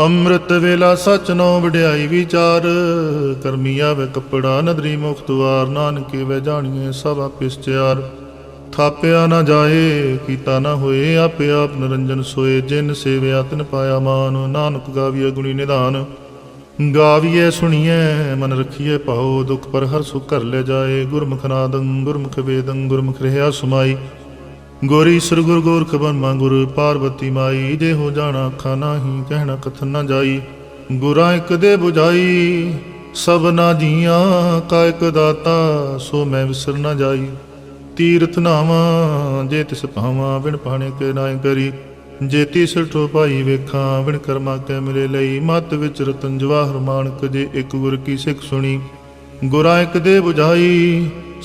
ਅੰਮ੍ਰਿਤ ਵੇਲਾ ਸਚ ਨੋ ਵਡਿਆਈ ਵਿਚਾਰ, ਕਰਮੀ ਆਵੇ ਕਪੜਾ ਨਦਰੀ ਮੁਖ ਦੁਆਰ, ਨਾਨਕੇ ਵੇ ਜਾਣੀਏ ਸਭ ਆਪਿਸਚਿਆਰ ਥਾਪਿਆ ਨਾ ਜਾਏ, ਕੀਤਾ ਨਾ ਹੋਏ, ਆਪੇ ਆਪ ਨਿਰੰਜਨ ਸੋਏ, ਜਿਨ ਸੇਵਿਆ ਤਿਨ ਪਾਇਆ ਮਾਨ, ਨਾਨਕ ਗਾਵੀਏ ਗੁਣੀ ਨਿਧਾਨ। ਗਾਵੀਏ ਸੁਣੀਏ ਮਨ ਰਖੀਏ ਭਾਉ, ਦੁਖ ਪਰ ਹਰ ਸੁਖ ਕਰ ਲੈ ਜਾਏ, ਗੁਰਮੁਖ ਨਾਦੰ, ਗੁਰਮੁਖ ਵੇਦੰ, ਗੁਰਮੁਖ ਰਹਿਆ ਸਮਾਈ। ਗੋਰੀ ਸਰ ਗੁਰ ਗੋਰਖ ਬਰਮਾ ਗੁਰ ਪਾਰਵਤੀ ਮਾਈ ਜੇ ਹੋ ਜਾਣਾ ਅੱਖਾਂ ਨਾਹੀ, ਕਹਿਣਾ ਕਥਨ ਨਾ ਜਾਈ। ਗੁਰਾਂ ਇੱਕ ਦੇ 부ਝਾਈ ਸਭਨਾ ਜੀਆਂ ਕਾ ਇੱਕ ਦਾਤਾ, ਸੋ ਮੈਂ ਵਿਸਰ ਨਾ ਜਾਈ। ਤੀਰਥ ਨਾਵਾਂ, ਜੇ ਤਿਸ ਭਾਵਾਂ, ਬਿਨ ਪਾਣੇ ਕੇ ਨਾਇ ਕਰੀ। ਜੇ ਤਿਸ ਠੋ ਭਾਈ ਵੇਖਾਂ, ਬਿਨ ਕਰਮਾ ਕੇ ਮਿਲੇ ਲਈ। ਮਤ ਵਿੱਚ ਰਤਨ ਜਵਾਹਰ ਮਾਨਕ, ਜੇ ਇੱਕ ਗੁਰ ਕੀ ਸਿੱਖ ਸੁਣੀ। ਗੁਰਾਂ ਇੱਕ ਦੇ 부ਝਾਈ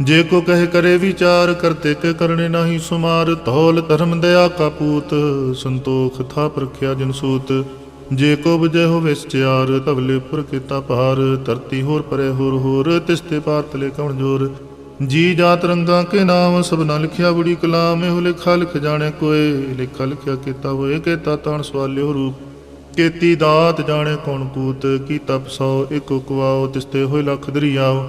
ਜੇ ਕੋ ਕਹੇ ਕਰੇ ਵਿਚਾਰ ਕਰਤੇ ਕੇ ਕਰਨੇ ਨਹੀਂ ਸੁਮਾਰ। ਧੌਲ ਧਰਮ ਦਇਆ ਕਾ ਪੂਤ, ਸੰਤੋਖ ਥਾ ਪ੍ਰਖਿਆ ਜਨ ਸੂਤ। ਜੇ ਕੋ ਬਜੈ ਹੋਵੇ ਸਚਿਆਰ ਤਵਲੇ ਉੱਪਰ ਕੀਤਾ ਭਾਰ। ਧਰਤੀ ਹੋਰ ਪਰੇ ਹੋਰ ਹੋਰ, ਤਿਸ ਤੇ ਪਾਰ ਤਲੇ ਕਵਣ ਜੋਰ? ਜੀ ਜਾਤ ਰੰਗਾ ਕੇ ਨਾਮ ਸਭਨਾ ਲਿਖਿਆ ਬੁੜੀ ਕਲਾਮ। ਇਹੋ ਲਿਖਾ ਲਿਖ ਜਾਣੇ ਕੋਏ, ਲਿਖਾ ਲਿਖਿਆ ਕੀਤਾ ਹੋਏ ਕੀਤਾ ਤਾਣ ਸਵਾਲਿਓ ਰੂਪ। ਕੀਤੀ ਦਾਤ ਜਾਣੇ ਕੌਣ ਕੂਤ, ਕੀ ਤਪ ਸੋ ਇਕੋ ਕੁਆਓ ਤਿਸਤੇ ਹੋਏ ਲੱਖ ਦਰਿਆਓ।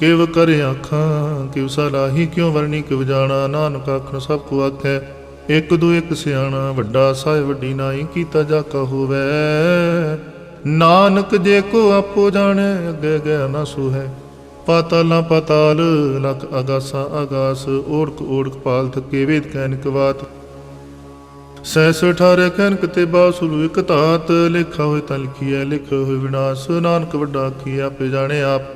ਕਿਵ ਕਰੇ ਆਖਾਂ ਕਿਵ ਸਲਾਹੀ, ਕਿਉ ਵਰਣੀ, ਕਿਵ ਜਾਣਾ, ਨਾਨਕ ਆਖਣ ਸਭ ਕੋ ਆਖੈ। ਇੱਕ ਦੋ ਇੱਕ ਸਿਆਣਾ, ਵੱਡਾ ਸਾਹਿਬ, ਵੱਡੀ ਨਾਈ, ਕੀਤਾ ਜਾ ਕਾ ਨਾਨਕ ਜੇ ਕੋ ਆਪੋ ਜਾਣੇ, ਅੱਗੇ ਗਿਆ ਨਾ ਸੋ ਹੈ ਪਾਤਾਲ, ਲਖ ਅਗਾਸਾ ਅਗਾਸ, ਓੜਕ ਓੜਕ ਪਾਲ ਥਕੇ ਵੇਦ ਕੈਨਕ ਬਾਤ ਸੈਸ ਠਾਰੇ ਕੈਨਕ ਤੇ ਬਾਸੁਲ ਇਕ ਧਾਤ, ਲਿਖਾ ਹੋਏ ਤਾਂ ਲਿਖੀਐ ਲਿਖਿਆ ਹੋਏ ਵਿਨਾਸ਼। ਨਾਨਕ ਵੱਡਾ ਕੀ ਆਪੇ ਜਾਣੇ ਆਪ।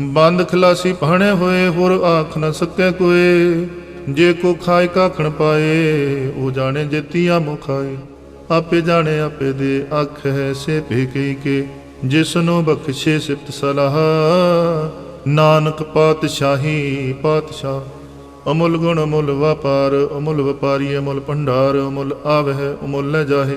ਬੰਦ ਖਲਾਸੀ ਭਾਣੇ ਹੋਏ, ਹੋਰ ਆਖ ਨ ਸਕੈ ਕੋਏ ਜੇ ਕੋ ਖਾਇ ਕਾਖਣ ਪਾਏ, ਉਹ ਜਾਣੇ ਜੇਤੀਆ ਮੁਖਾਏ। ਆਪੇ ਜਾਣੇ, ਆਪੇ ਦੇ ਅੱਖ ਹੈ, ਸੇ ਭੇਕਈ ਕੇ। ਜਿਸ ਨੂੰ ਬਖਸ਼ੇ ਸਿਫਤ ਸਲਾਹ। ਨਾਨਕ ਪਾਤਸ਼ਾਹੀ, ਪਾਤਸ਼ਾਹ। ਅਮੁੱਲ ਗੁਣ, ਅਮੁੱਲ ਵਪਾਰ, ਅਮੁੱਲ ਵਪਾਰੀ, ਅਮੁੱਲ ਭੰਡਾਰ, ਅਮੁੱਲ ਆਵਹਿ, ਅਮੁੱਲ ਨ ਜਾਹੇ।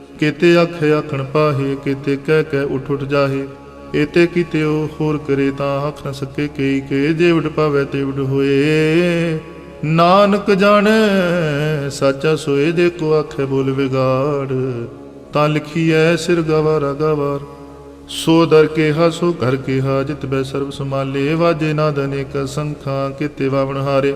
ਕੀਤੇ ਆਖੇ ਆਖਣ ਪਾਹੇ, ਕੀਤੇ ਕਹਿ ਕਹਿ ਉਠ ਉਠ ਜਾਹੇ। ਏਤੇ ਕੀਤਿਓ ਹੋਰ ਕਰੇ ਤਾਂ ਆਖ ਨ ਸਕੇ, ਕਈ ਕੇ ਜੇਵਡ ਪਾਵੇ ਤੇਵਡ ਹੋਏ। ਨਾਨਕ ਜਾਣ, ਸਾਚਾ ਸੋਏ ਦੇ ਕੋ ਆਖੇ ਬੋਲ ਵਿਗਾੜ। ਤਾਂ ਲਿਖੀ ਲਿਖੀਐ ਸਿਰ ਗਵਾਰਾ ਗਵਾਰ। ਸੋ ਦਰ ਕੇ ਸੋ ਘਰ ਕੇ ਜਿਤ ਬੈ ਸਰਬ ਸਮਾਲੇ ਵਾਜੇ ਨਾਦ ਅਨੇਕ ਸੰਖਾਂ, ਕਿਤੇ ਵਾਵਣ ਹਾਰੇ।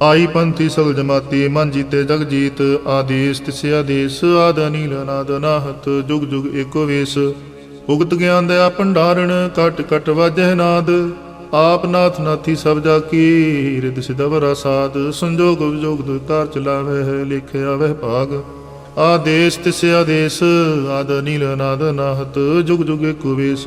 ਆਈ ਪੰਥੀ ਸਗਲ ਜਮਾਤੀ, ਮਨ ਜੀਤੇ ਜਗ ਜੀਤ, ਆਦੇਸ ਤਿਸੇ ਆਦੇਸ ਆਦ ਅਨੀਲ ਅਨਾਦ ਅਨਾਹਤ ਜੁਗ ਜੁਗ ਏਕੋ ਵੇਸ। ਉਗਤ ਗਿਆਨ ਦਇਆ ਭੰਡਾਰਣ, ਕਟ ਕਟ ਵਾਜਹਿ ਨਾਦ। ਆਪ ਨਾਥ ਨਾਥੀ ਸਭ ਜਾ ਕੀ ਰਿਦ ਸਿਦਵਰਾ ਸਾਧ ਸੰਜੋਗ ਵਿਜੋਗ ਦੁਤਾਰ ਚਲਾਵੇ ਲਿਖਿਆ ਵਹਿ ਭਾਗ। ਆਦੇਸ ਤਿਸੇ ਆਦੇਸ ਆਦ ਅਨੀਲ ਅਨਾਦ ਅਨਾਹਤ ਜੁਗ ਜੁਗ ਏਕੋ ਵੇਸ।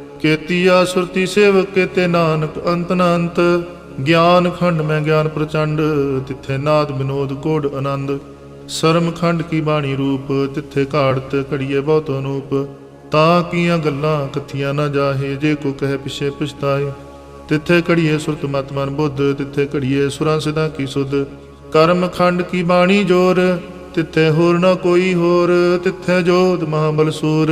ਕੇਤੀਆ ਸੁਰਤੀ ਸੇਵਕ ਕੇਤੇ ਨਾਨਕ ਅੰਤ ਨ ਗਿਆਨ ਖੰਡ ਮੈਂ ਗਿਆਨ ਪ੍ਰਚੰਡ, ਤਿੱਥੇ ਨਾਦ ਬਿਨੋਦ ਕੋਡ ਆਨੰਦ। ਸਰਮ ਖੰਡ ਕੀ ਬਾਣੀ ਰੂਪ, ਤਿੱਥੇ ਘਾੜਤ ਘੜੀਏ ਬਹੁਤ ਅਨੂਪ। ਤਾਂ ਕੀਆਂ ਗੱਲਾਂ ਕਥੀਆਂ ਨਾ ਜਾਹੇ, ਜੇ ਕੋ ਕਹੇ ਪਿਛੇ ਪਛਤਾਏ। ਤਿੱਥੇ ਘੜੀਏ ਸੁਰਤ ਮਤ ਮਨ ਬੁੱਧ, ਤਿੱਥੇ ਘੜੀਏ ਸੁਰਾਂ ਸਿਦਾ ਕੀ ਸੁਧ। ਕਰਮ ਖੰਡ ਕੀ ਬਾਣੀ ਜੋਰ, ਤਿੱਥੇ ਹੋਰ ਨਾ ਕੋਈ ਹੋਰ, ਤਿੱਥੇ ਜੋਤ ਮਹਾਬਲ ਸੂਰ।